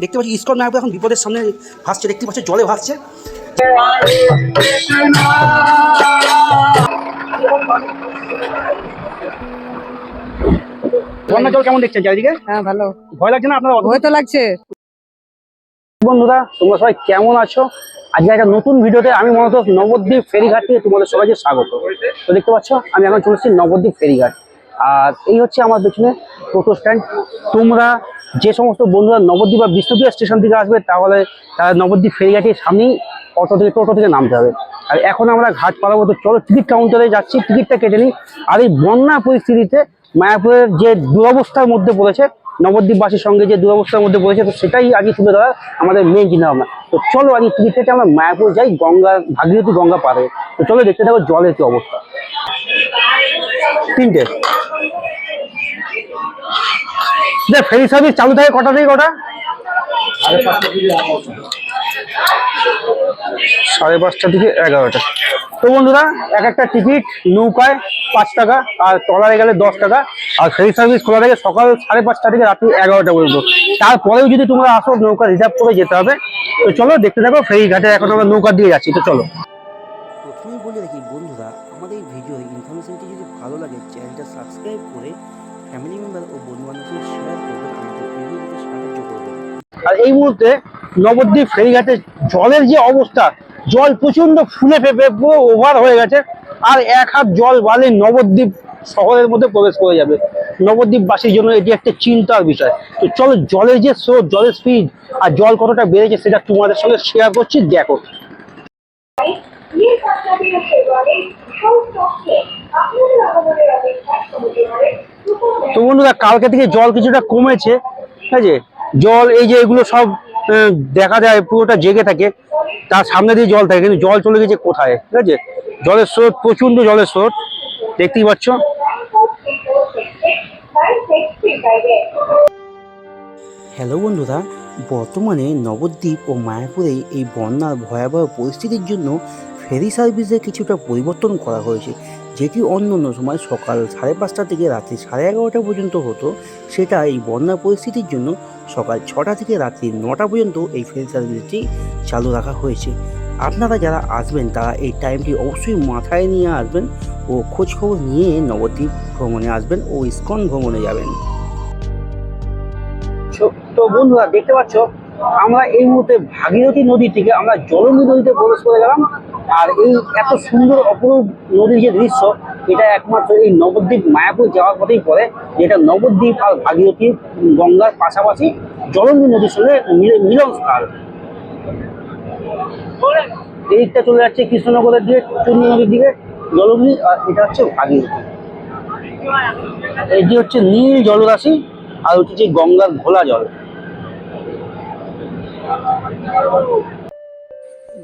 দেখতে পাচ্ছি ইস্কন মায়াপুর এখন বিপদের সামনে ভাসছে দেখতে পাচ্ছি জলে ভাসছে। বন্যা জল কেমন দেখছেন চারিদিকে? হ্যাঁ ভালো। ভয় লাগছে না আপনার ভয় তো লাগছে। বন্ধুরা তোমরা সবাই কেমন আছো? আজকে একটা নতুন ভিডিওতে আমি মনে মূলত নবদ্বীপ ফেরিঘাট থেকে তোমাদের সবাইকে স্বাগত। তো দেখতে পাচ্ছ আমি এখন চলেছি নবদ্বীপ ফেরিঘাট। আর এই হচ্ছে আমার পেছনে টোটো স্ট্যান্ড তোমরা যে সমস্ত বন্ধুরা নবদ্বীপ বা বিষ্ণুপ্রিয়া স্টেশন থেকে আসবে, তাহলে তারা নবদ্বীপ ফেরিঘাটের সামনেই অটো থেকে টোটো থেকে নামতে হবে। আর এখন আমরা ঘাট পালাবো, তো চলো টিকিট কাউন্টারে যাচ্ছি টিকিটটা কেটে নিই। আর এই বন্যা পরিস্থিতিতে মায়াপুরের যে দুরবস্থার মধ্যে পড়েছে, নবদ্বীপবাসীর সঙ্গে যে দুরবস্থার মধ্যে পড়েছে, তো সেটাই আগে তুলে ধরার আমাদের মেন চিন্তা ভাবনা। তো চলো আগে টিকিট কেটে আমরা মায়াপুর যাই, গঙ্গা, ভাগীরথী গঙ্গা পারে তো চলো দেখতে থাকো জলের কি অবস্থা। তিনটে। দেখ ফেরি সার্ভিস চালু থাকে কটা থেকে কটা? সাড়ে পাঁচটা থেকে এগারোটা। তো বন্ধুরা এক একটা টিকিট নৌকায় পাঁচ টাকা আর ট্রলারে গেলে দশ টাকা আর ফেরি সার্ভিস খোলা থাকে সকাল সাড়ে পাঁচটা থেকে রাত্রি এগারোটা পর্যন্ত। তারপরেও যদি তোমরা আসো নৌকা রিজার্ভ করে যেতে হবে। তো চলো দেখতে থাকো ফেরি ঘাটে এখন আমরা নৌকা দিয়ে যাচ্ছি তো চলো। প্রথমেই বলে রাখি বন্ধুরা আমাদের এই ভিডিও ইনফরমেশনটি যদি ভালো লাগে চ্যানেলটা সাবস্ক্রাইব করে ফ্যামিলি মেম্বার ও বন্ধু বান্ধবদের শেয়ার করবেন আর এই মুহূর্তে নবদ্বীপ ফেরিঘাটে জলের যে অবস্থা, জল প্রচণ্ড ফুলে ফেপে পুরো ওভার হয়ে গেছে, আর এক হাত জল বালে নবদ্বীপ শহরের মধ্যে প্রবেশ করে যাবে। নবদ্বীপবাসীর জন্য এটি একটা চিন্তার বিষয়। তো চলো জলের যে স্রোত, জলের স্পিড আর জল কতটা বেড়েছে সেটা তোমাদের সঙ্গে শেয়ার করছি, দেখো। তো বন্ধুরা কালকে থেকে জল কিছুটা কমেছে ঠিক আছে জল এই যে এগুলো সব দেখা যায় পুরোটা জেগে থাকে তার সামনে দিয়ে জল থাকে কিন্তু জল চলে গেছে কোথায়? ঠিক আছে? জলের স্রোত প্রচণ্ড জলের স্রোত দেখতেই পাচ্ছ। হ্যালো বন্ধুরা বর্তমানে নবদ্বীপ ও মায়াপুরে এই বন্যার ভয়াবহ পরিস্থিতির জন্য ফেরি সার্ভিসে কিছুটা পরিবর্তন করা হয়েছে, যেটি অন্য অন্য সময় সকাল সাড়ে পাঁচটা থেকে রাত্রি সাড়ে এগারোটা পর্যন্ত হতো। সেটা এই বন্যা পরিস্থিতির জন্য সকাল ছটা থেকে রাত্রি নটা পর্যন্ত এই ফেরি সার্ভিসটি চালু রাখা হয়েছে। আপনারা যারা আসবেন, তারা এই টাইমটি অবশ্যই মাথায় নিয়ে আসবেন ও খোঁজখবর নিয়ে নবদ্বীপ ভ্রমণে আসবেন ও ইস্কন ভ্রমণে যাবেন। তো বন্ধুরা, দেখতে পাচ্ছ, আমরা এই মুহূর্তে ভাগীরথী নদী থেকে আমরা জলঙ্গি নদীতে প্রবেশ করে গেলাম। আর এই এত সুন্দর অপরূপ নদীর যে দৃশ্য, এটা একমাত্র এই নবদ্বীপ মায়াপুর যাওয়ার পথেই পড়ে, যেটা নবদ্বীপ আর ভাগীরথী গঙ্গার পাশাপাশি জলঙ্গি নদীর সঙ্গে মিলন স্থান। এই দিকটা চলে যাচ্ছে কৃষ্ণনগরের দিকে, চূর্ণী নদীর দিকে জলঙ্গি আর এটা হচ্ছে ভাগীরথী। এটি হচ্ছে নীল জলরাশি, আর হচ্ছে গঙ্গার ঘোলা জল।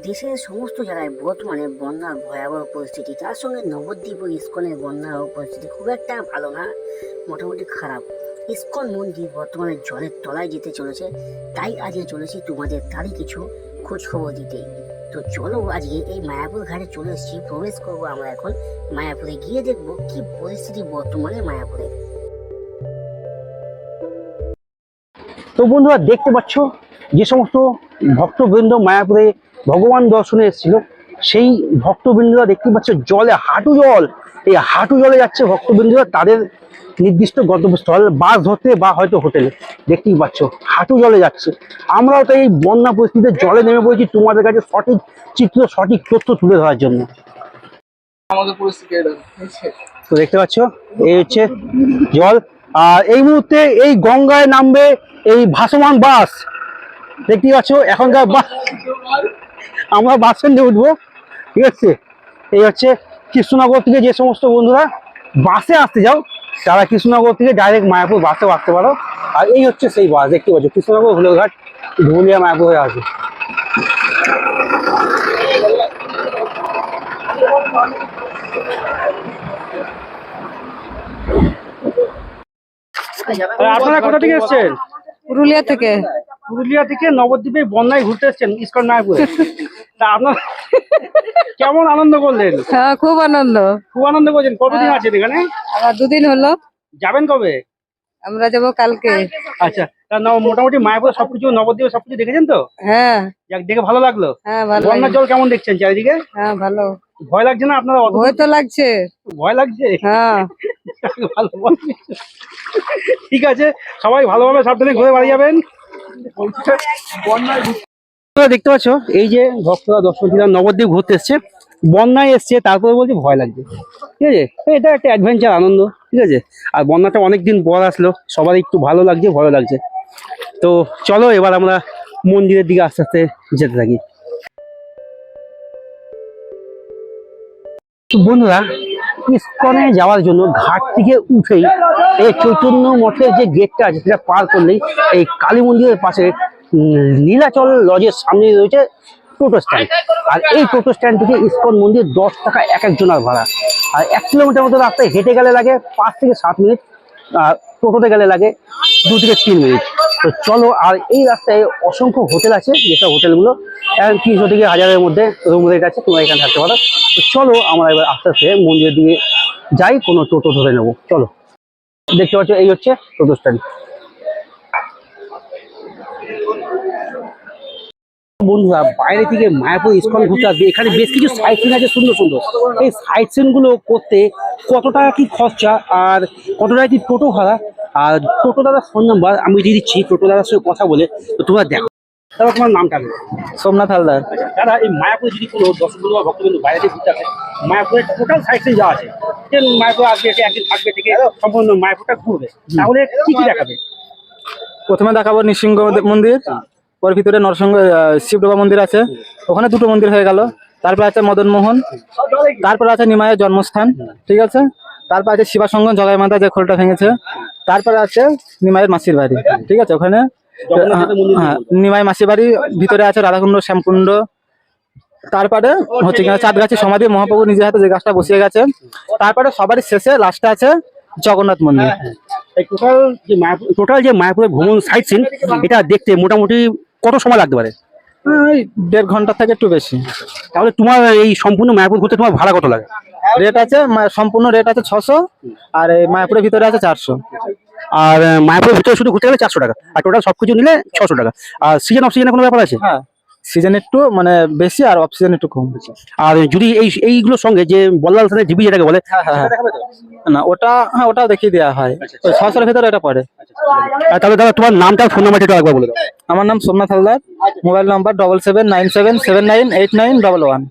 দেশের সমস্ত জায়গায় বর্তমানে বন্যার ভয়াবহ পরিস্থিতি, তার সঙ্গে নবদ্বীপ ও ইস্কনের বন্যার পরিস্থিতি খুব একটা ভালো না, মোটামুটি খারাপ। ইস্কন মন্দির বর্তমানে জলের তলায় যেতে চলেছে, তাই আজকে চলেছি তোমাদের তারই কিছু খোঁজখবর দিতে। তো চলো আজকে এই মায়াপুর ঘাটে চলে এসেছি, প্রবেশ করব আমরা এখন মায়াপুরে, গিয়ে দেখব কি পরিস্থিতি বর্তমানে মায়াপুরে। তো বন্ধুরা, দেখতে পাচ্ছ যে সমস্ত ভক্তবৃন্দ মায়াপুরে ভগবান দর্শনে এসেছিল। সেই ভক্তবৃন্দরা দেখতে পাচ্ছ জলে হাঁটু জল। এই হাঁটু জলে যাচ্ছে ভক্তবৃন্দরা তাদের নির্দিষ্ট গন্তব্যস্থল বাস ধরতে বা হয়তো হোটেলে। দেখতেই পাচ্ছ হাঁটু জলে যাচ্ছে। আমরাও তো এই বন্যা পরিস্থিতিতে জলে নেমে পড়েছি তোমাদের কাছে সঠিক চিত্র সঠিক তথ্য তুলে ধরার জন্য। আমাদের পরিস্থিতি তো দেখতে পাচ্ছ এই হচ্ছে জল। আর এই মুহূর্তে এই গঙ্গায় নামবে এই ভাসমান বাস। দেখতেই পাচ্ছ এখনকার বাস আমরা বাস স্ট্যান্ডে উঠবো ঠিক আছে? এই হচ্ছে কৃষ্ণনগর থেকে যে সমস্ত বন্ধুরা বাসে আসতে যাও তারা কৃষ্ণনগর থেকে ডাইরেক্ট মায়াপুর বাসেও আসতে পারো। আর এই হচ্ছে সেই বাস দেখতে পাচ্ছ কৃষ্ণনগর হুলোঘাট ধুলিয়া মায়াপুর হয়ে আসবে। আপনারা কোথা থেকে এসছেন? পুরুলিয়া থেকে। পুরুলিয়া থেকে নবদ্বীপে বন্যায় ঘুরতে এসছেন ইস্কন মায়াপুরে তা আপনার কেমন আনন্দ করলেন? হ্যাঁ খুব আনন্দ। খুব আনন্দ করছেন। কতদিন আছেন এখানে? আমার দুদিন হলো। যাবেন কবে? আমরা যাব কালকে। আচ্ছা তা মোটামুটি মায়াপুরে সবকিছু নবদ্বীপে সবকিছু দেখেছেন তো? হ্যাঁ। যাক দেখে ভালো লাগল। হ্যাঁ ভালো বন্যার জল কেমন দেখছেন চারিদিকে? হ্যাঁ ভালো। ভয় লাগছে না আপনার ভয় তো লাগছে। ভয় লাগছে? হ্যাঁ। ভালো। ঠিক আছে সবাই ভালোভাবে সাবধানে ঘুরে বাড়ি যাবেন। দেখতে পাচ্ছ, এই যে ভক্তরা দর্শনার্থীরা নবদ্বীপ ঘুরতে এসছে। বন্যায় এসছে, তারপরে বলছে ভয় লাগছে। ঠিক আছে? এটা একটা অ্যাডভেঞ্চার আনন্দ, ঠিক আছে? আর বন্যাটা অনেকদিন পর আসলো সবার একটু ভালো লাগছে ভয় লাগছে। তো চলো, এবার আমরা মন্দিরের দিকে আস্তে আস্তে যেতে থাকি। বন্ধুরা ইস্কনে যাওয়ার জন্য ঘাট থেকে উঠেই এই চৈতন্য মঠের যে গেটটা আছে সেটা পার করলেই এই কালী মন্দিরের পাশে নীলাচল লজের সামনে রয়েছে টোটো স্ট্যান্ড। আর এই টোটো স্ট্যান্ড থেকে ইস্কন মন্দির দশ টাকা এক একজনের ভাড়া। আর এক কিলোমিটার মতো রাস্তায় হেঁটে গেলে লাগে পাঁচ থেকে সাত মিনিট, আর টোটোতে গেলে লাগে দু থেকে তিন মিনিট। তো চলো, আর এই রাস্তায় অসংখ্য হোটেল আছে, যেসব হোটেলগুলো এখন তিনশো থেকে হাজারের মধ্যে রুম রেট আছে তোমরা এখানে থাকতে পারো। তো চলো, আমরা এবার আস্তে আস্তে মন্দিরের দিকে যাই, কোনো টোটো ধরে নেব। চলো, দেখতে পাচ্ছ, এই হচ্ছে টোটো স্ট্যান্ড। বন্ধুরা, বাইরে থেকে মায়াপুর ইস্কন ঘুরতে আসবে। এখানে বেশ কিছু সাইট সিন আছে, সুন্দর সুন্দর। এই সাইট সিনগুলো করতে কত টাকা কি খরচা আর কত টাকা কি টোটো ভাড়া? আর টোটো দাদার ফোন নাম্বার আমি দিয়ে দিচ্ছি টোটো দাদার সঙ্গে কথা বলে তো তোমরা দেখো। তারপর তোমার নামটা। সোমনাথ হালদার। আচ্ছা দাদা এই মায়াপুরে যদি কোনো দর্শক বন্ধু বা ভক্তবন্ধু বাইরে থেকে ঘুরতে আসে মায়াপুরের টোটাল সাইট সিন যা আছে। মায়াপুর আসবে এসে একদিন থাকবে থেকে সম্পূর্ণ মায়াপুরটা ঘুরবে। তাহলে কি কি দেখাবে? প্রথমে দেখাবো নৃসিংহ মন্দির ওর ভিতরে নরসিংহ আহ, শিব বাবা মন্দির আছে। ওখানে দুটো মন্দির হয়ে গেল। তারপর আছে মদন মোহন তারপর আছে নিমায়ের জন্মস্থান ঠিক আছে? তারপর আছে শিবাসঙ্গ জগাই মাতা যে খোলটা ভেঙেছে। তারপরে আছে নিমাইয়ের মাসির বাড়ি ঠিক আছে? ওখানে হ্যাঁ নিমাই মাসির বাড়ি ভিতরে আছে রাধাকুণ্ড শ্যামকুণ্ড। তারপরে হচ্ছে কিনা চাঁদগাছি সমাধি মহাপ্রভু নিজের হাতে যে গাছটা বসিয়ে গেছে। তারপরে সবারই শেষে লাস্টে আছে জগন্নাথ মন্দির। টোটাল যে মায়াপুর টোটাল যে মায়াপুরের ভ্রমণ সাইট সিন এটা দেখতে মোটামুটি কত সময় লাগতে পারে? দেড় ঘণ্টা থেকে একটু বেশি। তাহলে তোমার এই সম্পূর্ণ মায়াপুর ঘুরতে তোমার ভাড়া কত লাগে? রেট আছে সম্পূর্ণ রেট আছে ছশো আর এই মায়াপুরের ভিতরে আছে চারশো। আর মায়াপুরের ভিতরে শুধু ঘুরতে গেলে চারশো টাকা। আর টোটাল সবকিছু নিলে ছশো টাকা। আর সিজন অফ সিজনের কোনো ব্যাপার আছে? হ্যাঁ সিজন একটু মানে বেশি আর অফ সিজন একটু কম বেশি। আর যদি এই এইগুলোর সঙ্গে যে বল্লাল সাথে ডিবি যেটাকে বলে হ্যাঁ হ্যাঁ হ্যাঁ। না ওটা হ্যাঁ ওটাও দেখিয়ে দেওয়া হয়। ওই ছশোর ভিতরে এটা পড়ে। আর তাহলে দাদা তোমার নামটা ফোন নাম্বারটা একটু একবার বলে দাও। আমার নাম Somnath Haldar. Mobile number double seven nine seven seven nine eight nine double one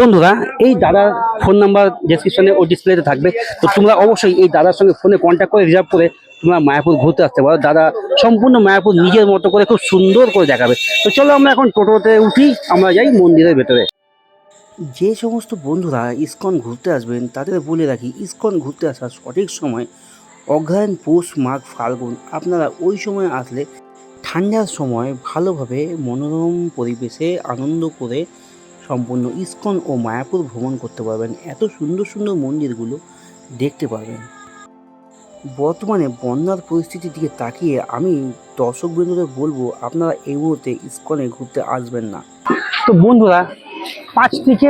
বন্ধুরা, এই দাদার ফোন নাম্বার ডেসক্রিপশনে ও ডিসপ্লেতে থাকবে। তো তোমরা অবশ্যই এই দাদার সঙ্গে ফোনে কন্ট্যাক্ট করে রিজার্ভ করে তোমরা মায়াপুর ঘুরতে আসতে পারো। দাদা সম্পূর্ণ মায়াপুর নিজের মতো করে খুব সুন্দর করে দেখাবে। তো চলো আমরা এখন টোটোতে উঠি, আমরা যাই মন্দিরের ভেতরে। যে সমস্ত বন্ধুরা ইস্কন ঘুরতে আসবেন, তাদের বলে রাখি, ইস্কন ঘুরতে আসার সঠিক সময় অগ্রহায়ণ পৌষ মাঘ ফাল্গুন। আপনারা ওই সময় আসলে ঠান্ডার সময় ভালোভাবে মনোরম পরিবেশে আনন্দ করে সম্পূর্ণ ইস্কন ও মায়াপুর ভ্রমণ করতে পারবেন। এত সুন্দর সুন্দর মন্দিরগুলো দেখতে পারবেন। বর্তমানে বন্যার পরিস্থিতির দিকে তাকিয়ে আমি দর্শক বন্ধুদের বলব আপনারা এই মুহূর্তে ইস্কনে ঘুরতে আসবেন না। তো বন্ধুরা পাঁচ থেকে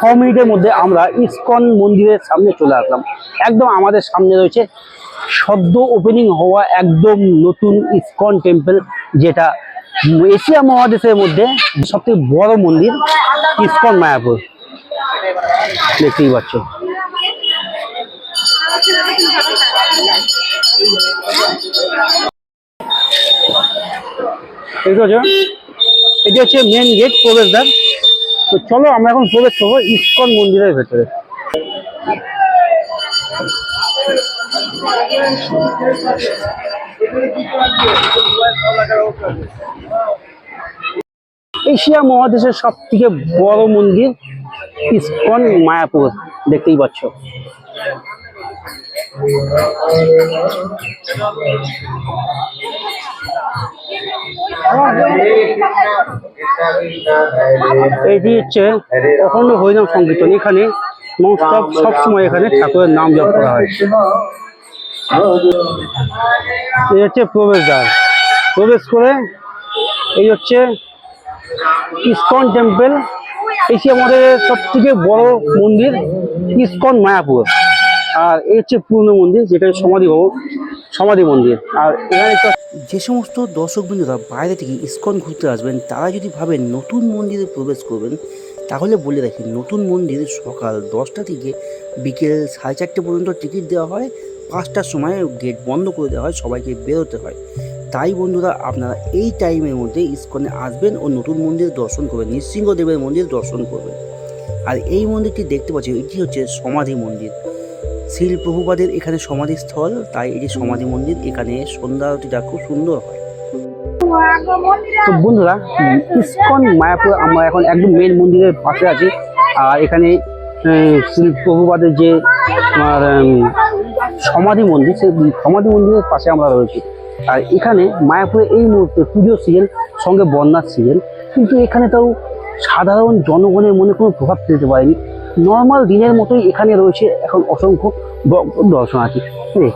ছ মিনিটের মধ্যে আমরা ইস্কন মন্দিরের সামনে চলে আসলাম। একদম আমাদের সামনে রয়েছে সদ্য ওপেনিং হওয়া একদম নতুন ইস্কন টেম্পল যেটা এশিয়া মহাদেশের মধ্যে সবথেকে বড় মন্দির ইস্কন মায়াপুর। দেখতেই পাচ্ছ। এটি হচ্ছে মেন গেট প্রবেশদ্বার। তো চলো আমরা এখন প্রবেশ করব ইস্কন মন্দিরের ভেতরে। এশিয়া মহাদেশের সব থেকে বড় মন্দির ইস্কন মায়াপুর, দেখতেই পাচ্ছ। এটি হচ্ছে অখণ্ড হরিনাম সংকীর্তন। এখানে সবসময় এখানে ঠাকুরের নাম জপ করা হয়। এই হচ্ছে প্রবেশদ্বার। প্রবেশ করে এই হচ্ছে ইসকন টেম্পল। এশিয়া আমাদের সব থেকে বড় মন্দির, ইস্কন মায়াপুর। আর এই হচ্ছে পুরনো মন্দির, যেটা সমাধি ভবন, সমাধি মন্দির। আর এখানে যে সমস্ত দর্শক বিন্দুরা বাইরে থেকে ইস্কন ঘুরতে আসবেন, তারা যদি ভাবেন নতুন মন্দিরে প্রবেশ করবেন, তাহলে বলে রাখি, নতুন মন্দিরে সকাল দশটা থেকে বিকেল সাড়ে চারটে পর্যন্ত টিকিট দেওয়া হয়। পাঁচটার সময় গেট বন্ধ করে দেওয়া হয়, সবাইকে বেরোতে হয়। তাই বন্ধুরা, আপনারা এই টাইমের মধ্যে ইস্কনে আসবেন ও নতুন মন্দির দর্শন করবেন, নৃসিংহদেবের মন্দির দর্শন করবেন। আর এই মন্দিরটি দেখতে পাচ্ছি এটি হচ্ছে সমাধি মন্দির। শিল প্রভুপাদের এখানে সমাধিস্থল, তাই এটি সমাধি মন্দির, এখানে সন্ধ্যা আরতিটা খুব সুন্দর হয়। তো বন্ধুরা, ইস্কন, মায়াপুর, আমরা এখন একদম মেন মন্দিরের পাশে আছি। আর এখানে শ্রী প্রভুপাদের যে সমাধি মন্দির, সেই সমাধি মন্দিরের পাশে আমরা রয়েছি। আর এখানে মায়াপুরে এই মুহূর্তে পুজো সিজন, সঙ্গে বন্যার সিজন। কিন্তু এখানে তাও সাধারণ জনগণের মনে কোনো প্রভাব ফেলতে পারেনি। নর্মাল দিনের মতোই এখানে রয়েছে এখন অসংখ্য দর্শনার্থী।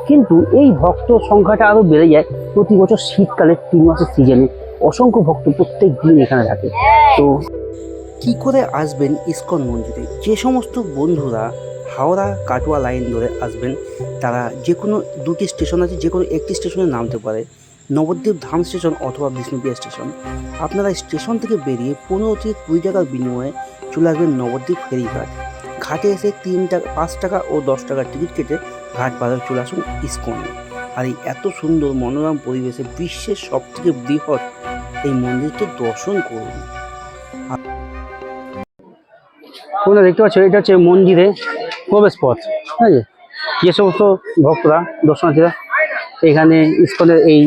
কিন্তু এই ভক্ত সংখ্যাটা আরও বেড়ে যায় প্রতি বছর শীতকালে তিন মাসের সিজনে। অসংখ্য ভক্ত প্রত্যেক দিন এখানে থাকে। তো কি করে আসবেন ইস্কন মন্দিরে? যে সমস্ত বন্ধুরা হাওড়া কাটোয়া লাইন ধরে আসবেন। তারা যে কোনো দুটি স্টেশন আছে যে কোনো একটি স্টেশনে নামতে পারে। নবদ্বীপ ধাম স্টেশন অথবা বিষ্ণুপ্রিয়া স্টেশন। আপনারা স্টেশন থেকে বেরিয়ে পনেরো থেকে কুড়ি টাকার বিনিময়ে চলে আসবেন নবদ্বীপ ফেরিঘাট। ঘাটে এসে তিন টাকা পাঁচ টাকা ও দশ টাকার টিকিট কেটে ঘাট বাজার চলে আসুন ইস্কনে। আর এই এত সুন্দর মনোরম পরিবেশে বিশ্বের সব থেকে বৃহৎ এই মন্দিরকে দর্শন করুন। দেখতে পাচ্ছ, এটা হচ্ছে মন্দিরে প্রবেশ পথ আছে? যে সমস্ত ভক্তরা, দর্শনার্থীরা এখানে ইস্কনের এই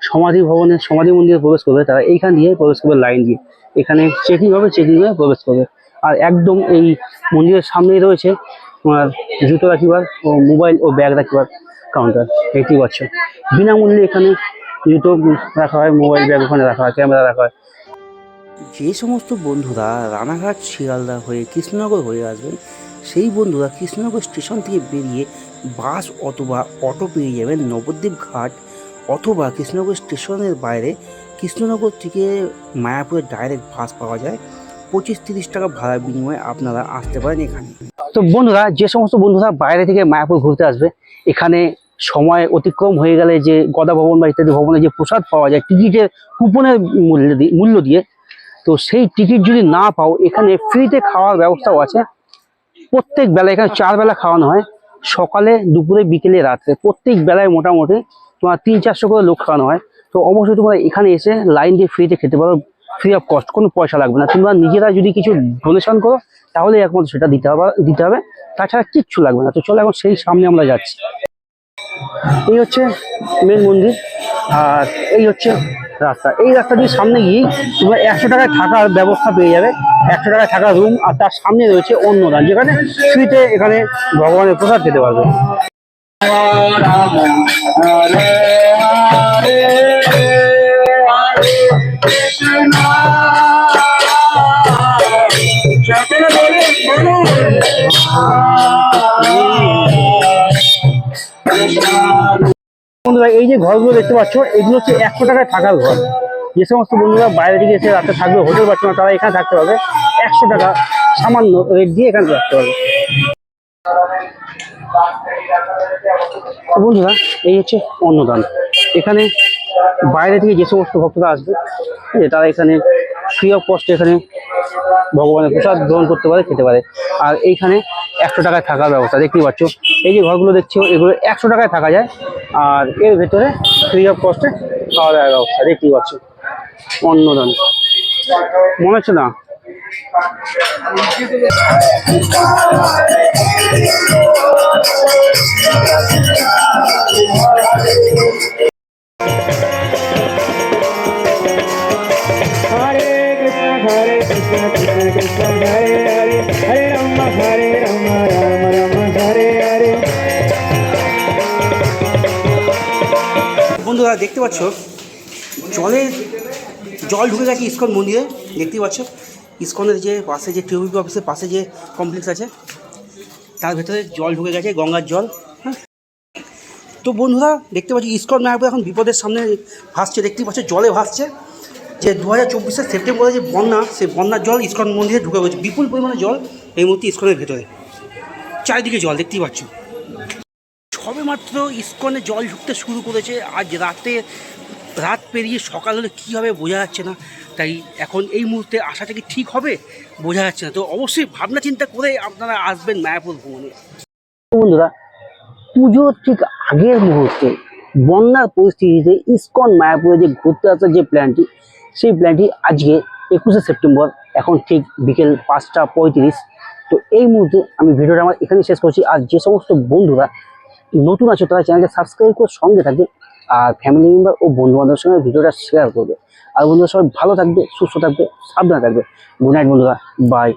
সমাধি ভবনের সমাধি মন্দিরে প্রবেশ করবে, তারা এইখান দিয়ে প্রবেশ করবে, লাইন দিয়ে। এখানে চেকিং হবে চেকিং হয়ে প্রবেশ করবে। আর একদম এই মন্দিরের সামনেই রয়েছে তোমার জুতো রাখিবার ও মোবাইল ও ব্যাগ রাখিবার কাউন্টার দেখতেই পাচ্ছ বিনামূল্যে এখানে জুতো রাখা হয়, মোবাইল ব্যাগ ওখানে রাখা হয় ক্যামেরা রাখা হয়। যে সমস্ত বন্ধুরা রানাঘাট শিয়ালদা হয়ে কৃষ্ণনগর হয়ে আসবেন সেই বন্ধুরা কৃষ্ণনগর স্টেশন থেকে বেরিয়ে বাস অথবা অটো পেয়ে যাবেন নবদ্বীপ ঘাট অথবা কৃষ্ণনগর স্টেশনের বাইরে। কৃষ্ণনগর থেকে মায়াপুরের ডাইরেক্ট বাস পাওয়া যায়। পঁচিশ তিরিশ টাকা ভাড়ার বিনিময়ে আপনারা আসতে পারেন এখানে। তো বন্ধুরা, যে সমস্ত বন্ধুরা বাইরে থেকে মায়াপুর ঘুরতে আসবে, এখানে সময় অতিক্রম হয়ে গেলে যে গদা ভবন বা ইত্যাদি ভবনে যে প্রসাদ পাওয়া যায়, টিকিটের কুপনের মূল্য দিয়ে মূল্য দিয়ে, তো সেই টিকিট যদি না পাও, এখানে ফ্রিতে খাওয়ার ব্যবস্থাও আছে। প্রত্যেক বেলা এখানে চার বেলা খাওয়ানো হয়। সকালে, দুপুরে, বিকেলে, রাত্রে। প্রত্যেক বেলায় মোটামুটি তোমার তিন, চারশো করে লোক খাওয়ানো হয়। তো অবশ্যই তোমরা এখানে এসে লাইন দিয়ে ফ্রিতে খেতে পারো। ফ্রি অফ কস্ট কোনো পয়সা লাগবে না। তোমরা নিজেরা যদি কিছু ডোনেশন করো, তাহলে একমাত্র সেটা দিতে হবে দিতে হবে। তাছাড়া কিচ্ছু লাগবে না। তো চলো এখন সেই সামনে আমরা যাচ্ছি। এই হচ্ছে মেন মন্দির। আর এই হচ্ছে রাস্তা এই রাস্তা দিয়ে সামনে গিয়ে তোমরা একশো টাকায় থাকার ব্যবস্থা পেয়ে যাবে একশো টাকায় থাকার রুম আর তার সামনে রয়েছে অন্নদান যেখানে ফ্রিতে এখানে ভগবানের প্রসাদ খেতে পারবে বন্ধুরা, এই যে ঘরগুলো দেখতে পাচ্ছ, এগুলো হচ্ছে একশো টাকায় থাকার ঘর। যে সমস্ত বন্ধুরা বাইরে থেকে এসে রাতে থাকবে, হোটেল পাচ্ছে না, তারা এখানে থাকতে পারবে। একশো টাকা সামান্য রেট দিয়ে এখানে থাকতে তো বন্ধুরা, এই হচ্ছে অন্নদান। এখানে বাইরে থেকে যে সমস্ত ভক্তরা আসবে তারা এখানে ফ্রি অফ কস্টে এখানে ভগবানের প্রসাদ গ্রহণ করতে পারে, খেতে পারে। আর এইখানে একশো টাকায় থাকার ব্যবস্থা, দেখতেই পাচ্ছ। এই যে ঘরগুলো দেখছ, এগুলো একশো টাকায় থাকা যায়। আর এর ভেতরে ফ্রি অফ কস্টে খাওয়া দাওয়ার ব্যবস্থা, দেখতেই পাচ্ছ। অন্নদান। মনে হচ্ছে না? বন্ধুরা, দেখতে পাচ্ছ? জলের, জল ঢুকে গেছে ইস্কন মন্দিরে, দেখতেই পাচ্ছ? ইস্কনের যে পাশে যে টিউবি অফিসের পাশে যে কমপ্লেক্স আছে, তার ভেতরে জল ঢুকে গেছে, গঙ্গার জল। হ্যাঁ? তো বন্ধুরা, দেখতে পাচ্ছি, ইস্কন মায়াপুর এখন বিপদের সামনে ভাসছে। দেখতেই পাচ্ছ, জলে ভাসছে। যে দু হাজার চব্বিশের সেপ্টেম্বরে যে বন্যা, সেই বন্যার জল ইস্কন মন্দিরে ঢুকে গেছে। বিপুল পরিমাণে জল এই মুহূর্তে ইস্কনের ভেতরে। চারিদিকে জল, দেখতেই পাচ্ছ। সবেমাত্র ইস্কনে জল ঢুকতে শুরু করেছে। আজ রাতে, রাত পেরিয়ে সকাল হলে কী হবে বোঝা যাচ্ছে না। তাই এখন এই মুহূর্তে আসাটা কি ঠিক হবে বোঝা যাচ্ছে না। তো অবশ্যই ভাবনা চিন্তা করে আপনারা আসবেন মায়াপুর ভ্রমণে। বন্ধুরা, পুজোর ঠিক আগের মুহূর্তে বন্যার পরিস্থিতিতে ইস্কন মায়াপুরে যে ঘুরতে আসার যে প্ল্যানটি, সেই প্ল্যানটি আজকে একুশে সেপ্টেম্বর, এখন ঠিক বিকেল পাঁচটা পঁয়ত্রিশ। তো এই মুহূর্তে আমি ভিডিওটা আমার এখানে শেষ করছি। আর যে সমস্ত বন্ধুরা নতুন আছো তারা চ্যানেলকে সাবস্ক্রাইব করে সঙ্গে থাকবে আর ফ্যামিলি মেম্বার ও বন্ধু বান্ধবের সঙ্গে ভিডিওটা শেয়ার করবে। আর বন্ধুরা সবাই ভালো থাকবে, সুস্থ থাকবে, সাবধানে থাকবে। গুড নাইট বন্ধুরা। বাই